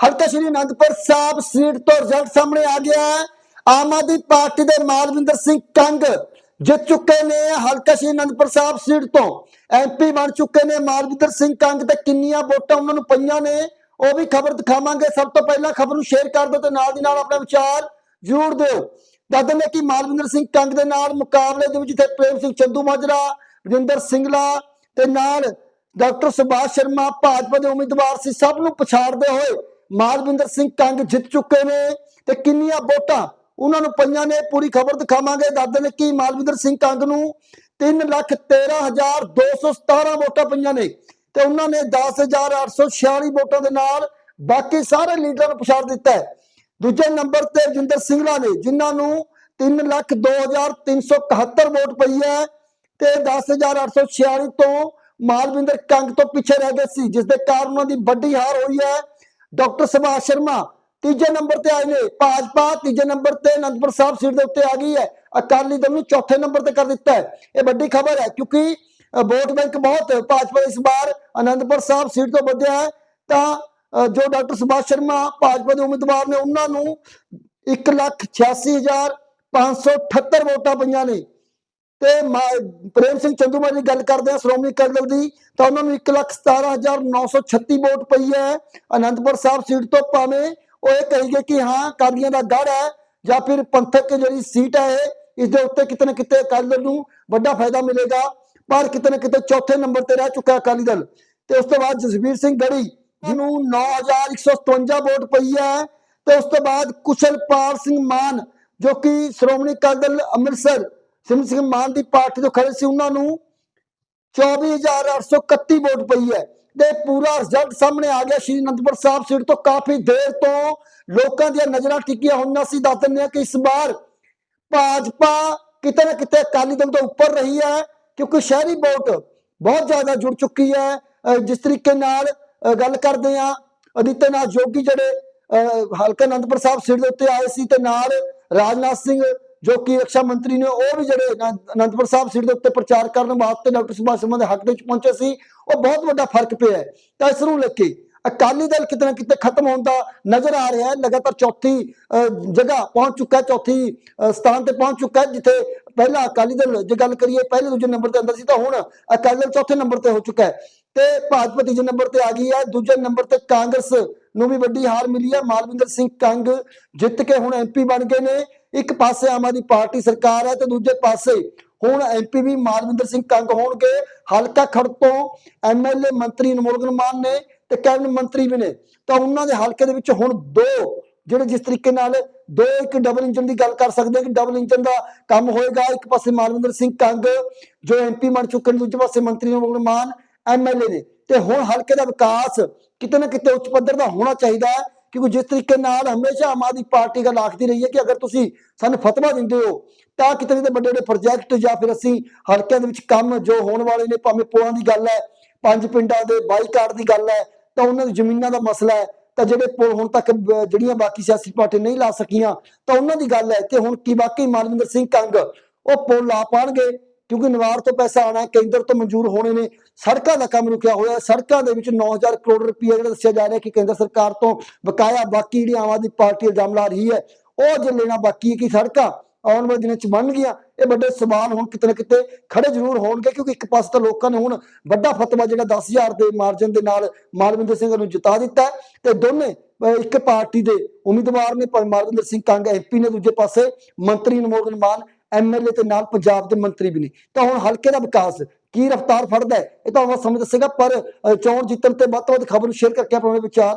ਹਲਕਾ ਸ਼੍ਰੀ ਅਨੰਦਪੁਰ ਸਾਹਿਬ ਸੀਟ ਤੋਂ ਰਿਜ਼ਲਟ ਸਾਹਮਣੇ ਆ ਗਿਆ ਹੈ। ਆਮ ਆਦਮੀ ਪਾਰਟੀ ਦੇ ਮਾਲਵਿੰਦਰ ਸਿੰਘ ਕੰਗ ਜਿੱਤ ਚੁੱਕੇ ਨੇ, ਹਲਕਾ ਸ਼੍ਰੀ ਅਨੰਦਪੁਰ ਸਾਹਿਬ ਸੀਟ ਤੋਂ। ਐਮਪੀ ਬਣ ਚੁੱਕੇ ਨੇ ਮਾਲਵਿੰਦਰ ਸਿੰਘ ਕੰਗ ਤੇ ਕਿੰਨੀਆਂ ਵੋਟਾਂ ਉਹਨਾਂ ਨੂੰ ਪਈਆਂ ਨੇ, ਉਹ ਵੀ ਖਬਰ ਦਿਖਾਵਾਂਗੇ। ਸਭ ਤੋਂ ਪਹਿਲਾਂ ਖਬਰ ਨੂੰ ਸ਼ੇਅਰ ਕਰ ਦਿਓ ਤੇ ਨਾਲ ਦੀ ਨਾਲ ਆਪਣਾ ਵਿਚਾਰ ਜ਼ਰੂਰ ਦਿਓ। ਦੱਸਦੇ ਨੇ ਕਿ ਮਾਲਵਿੰਦਰ ਸਿੰਘ ਕੰਗ ਦੇ ਨਾਲ ਮੁਕਾਬਲੇ ਦੇ ਵਿੱਚ ਜਿੱਥੇ ਪ੍ਰੇਮ ਸਿੰਘ ਚੰਦੂ ਮਾਜਰਾ ਰਜਿੰਦਰ ਸਿੰਘਲਾ ਤੇ ਨਾਲ ਡਾਕਟਰ ਸੁਭਾਸ਼ ਸ਼ਰਮਾ ਭਾਜਪਾ ਦੇ ਉਮੀਦਵਾਰ ਸੀ। ਸਭ ਨੂੰ ਪਛਾੜਦੇ ਹੋਏ ਮਾਲਵਿੰਦਰ ਸਿੰਘ ਕੰਗ ਜਿੱਤ ਚੁੱਕੇ ਨੇ ਤੇ ਕਿੰਨੀਆਂ ਵੋਟਾਂ? ਉਹਨਾਂ ਨੂੰ ਪਈਆਂ ਨੇ ਪੂਰੀ ਖਬਰ ਦਿਖਾਵਾਂਗੇ। ਦੱਸ ਨੇ ਕਿ ਮਾਲਵਿੰਦਰ ਸਿੰਘ ਕੰਗ ਨੂੰ 313217 ਵੋਟਾਂ ਪਈਆਂ ਨੇ ਤੇ ਉਹਨਾਂ ਨੇ 10846 ਵੋਟਾਂ ਦੇ ਨਾਲ ਬਾਕੀ ਸਾਰੇ ਲੀਡਰਾਂ ਨੂੰ ਪਛਾੜ ਦਿੱਤਾ ਹੈ। ਦੂਜੇ ਨੰਬਰ ਤੇ ਰਜਿੰਦਰ ਸਿੰਘਲਾ ਨੇ, ਜਿਨ੍ਹਾਂ ਨੂੰ 302371 ਵੋਟ ਪਈ ਹੈ ਤੇ 10846 ਤੋਂ ਮਾਲਵਿੰਦਰ ਕੰਗ ਤੋਂ ਪਿੱਛੇ ਰਹਿ ਗਏ ਸੀ, ਜਿਸ ਦੇ ਕਾਰਨ ਉਹਨਾਂ ਦੀ ਵੱਡੀ ਹਾਰ ਹੋਈ ਹੈ। ਡਾਕਟਰ ਸੁਭਾਸ਼ ਸ਼ਰਮਾ ਤੀਜੇ ਨੰਬਰ ਤੇ ਆਏ ਨੇ, ਭਾਜਪਾ ਤੀਜੇ ਨੰਬਰ ਤੇ ਅਨੰਦਪੁਰ ਸਾਹਿਬ ਸੀਟ ਦੇ ਉੱਤੇ ਆ ਗਈ ਹੈ, ਅਕਾਲੀ ਦਲ ਨੂੰ ਚੌਥੇ ਨੰਬਰ ਤੇ ਕਰ ਦਿੱਤਾ ਹੈ। ਇਹ ਵੱਡੀ ਖਬਰ ਹੈ ਕਿਉਂਕਿ ਵੋਟ ਬੈਂਕ ਬਹੁਤ ਭਾਜਪਾ ਇਸ ਵਾਰ ਅਨੰਦਪੁਰ ਸਾਹਿਬ ਸੀਟ ਤੋਂ ਵਧਿਆ ਹੈ। ਤਾਂ ਜੋ ਡਾਕਟਰ ਸੁਭਾਸ਼ ਸ਼ਰਮਾ ਭਾਜਪਾ ਦੇ ਉਮੀਦਵਾਰ ਨੇ, ਉਹਨਾਂ ਨੂੰ 186578 ਵੋਟਾਂ ਪਈਆਂ ਨੇ। ਤੇ ਮਾ- ਪ੍ਰੇਮ ਸਿੰਘ ਚੰਦੂਮਾ ਦੀ ਗੱਲ ਕਰਦੇ ਆ ਸ਼੍ਰੋਮਣੀ ਅਕਾਲੀ ਦਲ ਦੀ ਤਾਂ ਉਹਨਾਂ ਨੂੰ 117936 ਵੋਟ ਪਈ ਹੈ। ਅਨੰਦਪੁਰ ਸਾਹਿਬ ਸੀਟ ਤੋਂ ਭਾਵੇਂ ਉਹ ਇਹ ਕਹੀਗੇ ਕਿ ਹਾਂ ਕਾਦੀਆਂ ਦਾ ਗੜ ਹੈ ਜਾਂ ਫਿਰ ਪੰਥਕ ਜਿਹੜੀ ਸੀਟ ਹੈ ਇਹ, ਇਸ ਦੇ ਉੱਤੇ ਕਿਤੇ ਨਾ ਕਿਤੇ ਅਕਾਲੀ ਦਲ ਨੂੰ ਵੱਡਾ ਫਾਇਦਾ ਮਿਲੇਗਾ। ਪਰ ਕਿਤੇ ਨਾ ਕਿਤੇ ਚੌਥੇ ਨੰਬਰ ਤੇ ਰਹਿ ਚੁੱਕਾ ਅਕਾਲੀ ਦਲ। ਤੇ ਉਸ ਤੋਂ ਬਾਅਦ ਜਸਵੀਰ ਸਿੰਘ ਗੜੀ ਜਿਹਨੂੰ 9157 ਵੋਟ ਪਈ ਹੈ। ਤੇ ਉਸ ਤੋਂ ਬਾਅਦ ਕੁਸ਼ਲਪਾਲ ਸਿੰਘ ਮਾਨ ਜੋ ਕਿ ਸ਼੍ਰੋਮਣੀ ਅਕਾਲੀ ਦਲ ਅੰਮ੍ਰਿਤਸਰ ਸਿਮਰ ਸਿੰਘ ਮਾਨ ਦੀ ਪਾਰਟੀ ਤੋਂ ਖੜੇ ਸੀ, ਉਹਨਾਂ ਨੂੰ 24831 ਵੋਟ ਪਈ ਹੈ ਤੇ ਪੂਰਾ ਰਿਜ਼ਲਟ ਸਾਹਮਣੇ ਆ ਗਿਆ, ਸ਼੍ਰੀ ਅਨੰਦਪੁਰ ਸਾਹਿਬ ਸੀਟ ਤੋਂ ਕਾਫੀ ਦੇਰ ਤੋਂ ਲੋਕਾਂ ਦੀਆਂ ਨਜ਼ਰਾਂ ਟਿਕੀਆਂ ਹੋਈਆਂ ਸੀ, ਦੱਸ ਦਿੰਦੇ ਹਾਂ ਕਿ ਇਸ ਵਾਰ ਭਾਜਪਾ ਕਿਤੇ ਨਾ ਕਿਤੇ ਅਕਾਲੀ ਦਲ ਤੋਂ ਉੱਪਰ ਰਹੀ ਹੈ, ਕਿਉਂਕਿ ਸ਼ਹਿਰੀ ਵੋਟ ਬਹੁਤ ਜ਼ਿਆਦਾ ਜੁੜ ਚੁੱਕੀ ਹੈ। ਅਹ ਜਿਸ ਤਰੀਕੇ ਨਾਲ ਗੱਲ ਕਰਦੇ ਆ ਅਦਿੱਤਿਆਨਾਥ ਜੋਗੀ ਜਿਹੜੇ, ਅਹ ਹਲਕਾ ਅਨੰਦਪੁਰ ਸਾਹਿਬ ਸੀਟ ਦੇ ਉੱਤੇ ਆਏ ਸੀ ਤੇ ਨਾਲ ਰਾਜਨਾਥ ਸਿੰਘ ਜੋ ਕਿ ਰੱਖਿਆ ਮੰਤਰੀ ਨੇ ਉਹ ਵੀ ਜਿਹੜੇ ਅਨੰਦਪੁਰ ਸਾਹਿਬ ਸੀਟ ਦੇ ਉੱਤੇ ਪ੍ਰਚਾਰ ਕਰਨ ਵਾਸਤੇ ਡਾਕਟਰ ਸੁਭਾਸ਼ ਚੰਦਰ ਦੇ ਹੱਕ ਦੇ ਵਿੱਚ ਪਹੁੰਚੇ ਸੀ, ਉਹ ਬਹੁਤ ਵੱਡਾ ਫ਼ਰਕ ਪਿਆ ਹੈ। ਤਾਂ ਇਸ ਨੂੰ ਲੈ ਕੇ ਅਕਾਲੀ ਦਲ ਕਿਤੇ ਨਾ ਕਿਤੇ ਖਤਮ ਹੋਣ ਦਾ ਨਜ਼ਰ ਆ ਰਿਹਾ ਹੈ। ਲਗਾਤਾਰ ਚੌਥੀ ਜਗ੍ਹਾ ਪਹੁੰਚ ਚੁੱਕਾ ਚੌਥੀ ਸਥਾਨ ਤੇ ਪਹੁੰਚ ਚੁੱਕਾ ਜਿੱਥੇ ਪਹਿਲਾ ਅਕਾਲੀ ਦਲ, ਜੇ ਗੱਲ ਕਰੀਏ, ਪਹਿਲੇ ਦੂਜੇ ਨੰਬਰ ਤੇ ਅੰਦਰ ਸੀ, ਤਾਂ ਹੁਣ ਅਕਾਲੀ ਦਲ ਚੌਥੇ ਨੰਬਰ ਤੇ ਹੋ ਚੁੱਕਾ ਹੈ। ਤੇ ਭਾਜਪਾ ਤੀਜੇ ਨੰਬਰ ਤੇ ਆ ਗਈ ਹੈ। ਦੂਜੇ ਨੰਬਰ ਤੇ ਕਾਂਗਰਸ ਨੂੰ ਵੀ ਵੱਡੀ ਹਾਰ ਮਿਲੀ ਹੈ। ਮਾਲਵਿੰਦਰ ਸਿੰਘ ਕੰਗ ਜਿੱਤ ਕੇ ਹੁਣ ਐਮਪੀ ਬਣ ਗਏ ਨੇ। ਇੱਕ ਪਾਸੇ ਆਮ ਆਦਮੀ ਪਾਰਟੀ ਸਰਕਾਰ ਹੈ ਤੇ ਦੂਜੇ ਪਾਸੇ ਹੁਣ ਐਮਪੀ ਵੀ ਮਾਲਵਿੰਦਰ ਸਿੰਘ ਕੰਗ ਹੋਣਗੇ। ਹਲਕਾ ਖੜ ਤੋਂ ਐਮਐਲਏ ਮੰਤਰੀ ਨਮੋਲਗਨ ਮਾਨ ਨੇ ਤੇ ਕੈਬਨਿਟ ਮੰਤਰੀ ਵੀ ਨੇ। ਤਾਂ ਉਹਨਾਂ ਦੇ ਹਲਕੇ ਦੇ ਵਿੱਚ ਹੁਣ ਦੋ ਜਿਹੜੇ ਜਿਸ ਤਰੀਕੇ ਨਾਲ ਦੋ ਇੱਕ ਡਬਲ ਇੰਜਨ ਦੀ ਗੱਲ ਕਰ ਸਕਦੇ ਕਿ ਡਬਲ ਇੰਜਨ ਦਾ ਕੰਮ ਹੋਏਗਾ। ਇੱਕ ਪਾਸੇ ਮਾਲਵਿੰਦਰ ਸਿੰਘ ਕੰਗ ਜੋ ਐਮਪੀ ਬਣ ਚੁੱਕੇ ਨੇ, ਦੂਜੇ ਪਾਸੇ ਮੰਤਰੀ ਨਮੋਲਗਨ ਮਾਨ ਐਮਐਲਏ ਨੇ। ਤੇ ਹੁਣ ਹਲਕੇ ਦਾ ਵਿਕਾਸ ਕਿਤੇ ਨਾ ਕਿਤੇ ਉੱਚ ਪੱਧਰ ਦਾ ਹੋਣਾ ਚਾਹੀਦਾ ਹੈ। ਕਿਉਂਕਿ ਜਿਸ ਤਰੀਕੇ ਨਾਲ ਹਮੇਸ਼ਾ ਆਮ ਆਦਮੀ ਪਾਰਟੀ ਗੱਲ ਆਖਦੀ ਰਹੀ ਹੈ ਕਿ ਅਗਰ ਤੁਸੀਂ ਸਾਨੂੰ ਫਤਵਾ ਦਿੰਦੇ ਹੋ, ਤਾਂ ਕਿਤੇ ਕਿਤੇ ਵੱਡੇ ਵੱਡੇ ਪ੍ਰੋਜੈਕਟ ਜਾਂ ਫਿਰ ਅਸੀਂ ਹਲਕਿਆਂ ਦੇ ਵਿੱਚ ਕੰਮ ਜੋ ਹੋਣ ਵਾਲੇ ਨੇ, ਭਾਵੇਂ ਪੁਲਾਂ ਦੀ ਗੱਲ ਹੈ, ਪੰਜ ਪਿੰਡਾਂ ਦੇ ਬਾਈਕਾਟ ਦੀ ਗੱਲ ਹੈ, ਤਾਂ ਉਹਨਾਂ ਦੀ ਜ਼ਮੀਨਾਂ ਦਾ ਮਸਲਾ ਹੈ, ਤਾਂ ਜਿਹੜੇ ਪੁਲ ਹੁਣ ਤੱਕ ਜਿਹੜੀਆਂ ਬਾਕੀ ਸਿਆਸੀ ਪਾਰਟੀਆਂ ਨਹੀਂ ਲਾ ਸਕੀਆਂ, ਤਾਂ ਉਹਨਾਂ ਦੀ ਗੱਲ ਹੈ ਤੇ ਹੁਣ ਕੀ ਵਾਕਈ ਮਾਨਵਿੰਦਰ ਸਿੰਘ ਕੰਗ ਉਹ ਪੁਲ ਲਾ ਪਾਣਗੇ, ਕਿਉਂਕਿ ਨਵਾਰ ਤੋਂ ਪੈਸਾ ਆਣਾ ਕੇਂਦਰ ਤੋਂ ਮਨਜ਼ੂਰ ਹੋਣੇ ਨੇ ਸੜਕਾਂ ਦਾ ਕੰਮ ਰੁਕਿਆ ਹੋਇਆ ਸੜਕਾਂ ਦੇ ਵਿੱਚ 9000 ਕਰੋੜ ਰੁਪਏ ਜਿਹੜਾ ਦੱਸਿਆ ਜਾ ਰਿਹਾ ਕਿ ਕੇਂਦਰ ਸਰਕਾਰ ਤੋਂ ਬਕਾਇਆ ਬਾਕੀ ਜਿਹੜੀ ਆਮ ਆਦਮੀ ਪਾਰਟੀ ਇਲਜ਼ਾਮ ਲਾ ਰਹੀ ਹੈ, ਉਹ ਜੇ ਲੈਣਾ ਬਾਕੀ ਹੈ ਕਿ ਸੜਕਾਂ ਆਉਣ ਵਾਲੇ ਦਿਨਾਂ ਚ ਬਣ ਗਈਆਂ, ਇਹ ਵੱਡੇ ਸਵਾਲ ਹੁਣ ਕਿਤੇ ਨਾ ਕਿਤੇ ਖੜੇ ਜ਼ਰੂਰ ਹੋਣਗੇ ਕਿਉਂਕਿ ਇੱਕ ਪਾਸੇ ਤਾਂ ਲੋਕਾਂ ਨੇ ਹੁਣ ਵੱਡਾ ਫਤਵਾ ਜਿਹੜਾ 10000 ਦੇ ਮਾਰਜਨ ਦੇ ਨਾਲ ਮਾਲਵਿੰਦਰ ਸਿੰਘ ਨੂੰ ਜਿਤਾ ਦਿੱਤਾ ਤੇ ਦੋਨੇ ਇੱਕ ਪਾਰਟੀ ਦੇ ਉਮੀਦਵਾਰ ਨੇ ਮਾਲਵਿੰਦਰ ਸਿੰਘ ਕੰਗ ਐਮਪੀ ਨੇ ਦੂਜੇ ਪਾਸੇ ਮੰਤਰੀ ਨਮੋਗਨ ਮਾਨ ਐਮਐਲਏ ਤੇ ਨਾਲ ਪੰਜਾਬ ਦੇ ਮੰਤਰੀ ਵੀ ਨੇ। ਤਾਂ ਹੁਣ ਹਲਕੇ ਦਾ ਵਿਕਾਸ ਕੀ ਰਫ਼ਤਾਰ ਫੜਦਾ ਹੈ? ਇਹ ਤਾਂ ਆਵਾਂ ਸਮਝ ਦੱਸੇਗਾ ਪਰ ਅਹ, ਚੋਣ ਜਿੱਤਣ ਤੇ ਵੱਧ ਤੋਂ ਵੱਧ ਖਬਰ ਨੂੰ ਸ਼ੇਅਰ ਕਰਕੇ ਆਪਣੇ ਵਿਚਾਰ